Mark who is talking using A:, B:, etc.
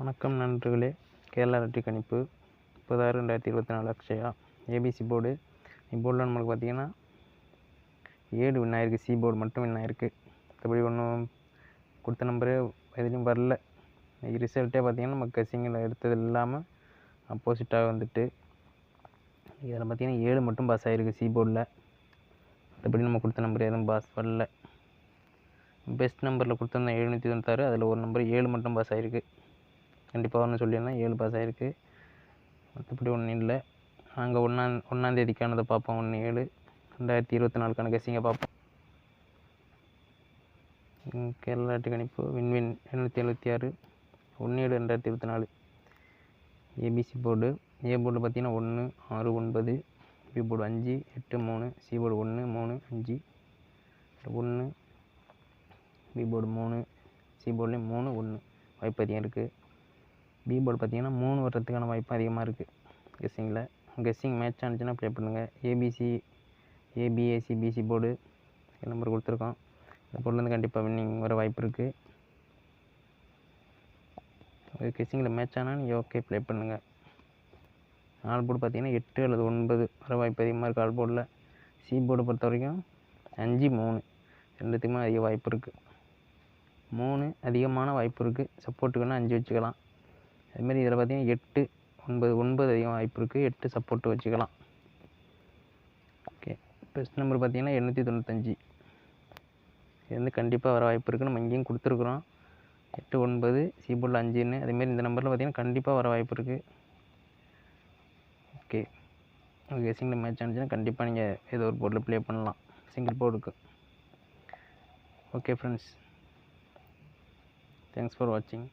A: வணக்கம் நண்பர்களே. கேரளா வெற்றி கணிப்பு முப்பதாயிரம் ரெண்டாயிரத்தி இருபத்தி நாலு அக்ஷயா. ஏபிசி போர்டு இப்போர்டில் நம்மளுக்கு பார்த்தீங்கன்னா ஏழு வின் ஆயிருக்கு. சி போர்டு மட்டும் வின் ஆயிருக்கு. மற்றபடி ஒன்றும் கொடுத்த நம்பரே எதுலேயும் வரல. ரிசல்ட்டே பார்த்தீங்கன்னா நம்ம கசிங்கில் எடுத்தது இல்லாமல் அப்போசிட்டாக வந்துட்டு இதில் பார்த்தீங்கன்னா ஏழு மட்டும் பாஸ் ஆகிருக்கு சி போர்டில் மற்றபடி நம்ம கொடுத்த நம்பர் எதுவும் பாஸ் வரல. பெஸ்ட் நம்பரில் கொடுத்துருந்தேன் எழுநூற்றி தொண்ணூத்தாறு அதில் ஒரு நம்பர் ஏழு மட்டும் பாஸ் ஆகிருக்கு கண்டிப்பாக ஒன்று சொல்லியிருந்தேன் ஏழு பாஸ் ஆகிருக்கு மற்றபடி ஒன்றும் இல்லை. நாங்கள் ஒன்றாம் ஒன்றாந்தேதிக்கானதை பார்ப்போம். ஒன்று ஏழு. ரெண்டாயிரத்தி இருபத்தி நாலுக்கான கெஸிங்கை பார்ப்போம். கேரளா கணிப்பு விண்வின் எழுநூற்றி எழுபத்தி ஆறு. ஒன்று ஏழு ரெண்டாயிரத்தி இருபத்தி நாலு. ஏபிசி போர்டு ஏ போர்டு பார்த்தீங்கன்னா ஒன்று ஆறு ஒன்பது. பி போர்டு அஞ்சு எட்டு மூணு. சி போர்டு ஒன்று மூணு அஞ்சு. ஒன்று பி போர்டு மூணு. சி போர்டுலேயும் மூணு ஒன்று வாய்ப்பதியம் இருக்குது பி போர்டு பார்த்தீங்கன்னா மூணு வர்றதுக்கான வாய்ப்பு அதிகமாக இருக்குது கெஸ்ஸிங்கில் கெஸ்ஸிங் மேட்ச் ஆனிச்சுன்னா ப்ளே பண்ணுங்கள் ABC ABAC BC board number கொடுத்துருக்கோம். இந்த போர்ட்லேருந்து கண்டிப்பாக வின்னிங் வர வாய்ப்பு இருக்குது கெஸ்ஸிங்கில் மேட்ச் ஆனால் நீங்கள் ஓகே ப்ளே பண்ணுங்கள் ஆல் போர்டு பார்த்தீங்கன்னா எட்டு அல்லது ஒன்பது வர வாய்ப்பு அதிகமாக இருக்குது ஆல் போர்டில் சி போர்டை பொறுத்த வரைக்கும் அஞ்சு மூணு ரெண்டுத்துக்குமே அதிக வாய்ப்பு இருக்குது மூணு அதிகமான வாய்ப்பு இருக்குது சப்போர்ட்டுக்குன்னா அஞ்சு வச்சுக்கலாம். அதுமாரி இதில் பார்த்தீங்கன்னா எட்டு ஒன்பது ஒன்பது அதிகம் வாய்ப்பு இருக்குது எட்டு சப்போர்ட்டு வச்சுக்கலாம். ஓகே பெஸ்ட் நம்பர் பார்த்தீங்கன்னா எண்ணூற்றி தொண்ணூத்தஞ்சு. இது வந்து கண்டிப்பாக வர வாய்ப்பு இருக்குது நம்ம இங்கேயும் கொடுத்துருக்குறோம். எட்டு ஒன்பது சி போர்டில் அஞ்சுன்னு அதேமாரி இந்த நம்பரில் பார்த்தீங்கன்னா கண்டிப்பாக வர வாய்ப்பு இருக்குது ஓகே ஓகே சிங்கிள் மேட்ச் ஆனிச்சுன்னா கண்டிப்பாக நீங்கள் ஏதோ ஒரு போர்டில் ப்ளே பண்ணலாம். சிங்கிள் போர்டுக்கு ஓகே ஃப்ரெண்ட்ஸ் தேங்க்ஸ் ஃபார் வாட்சிங்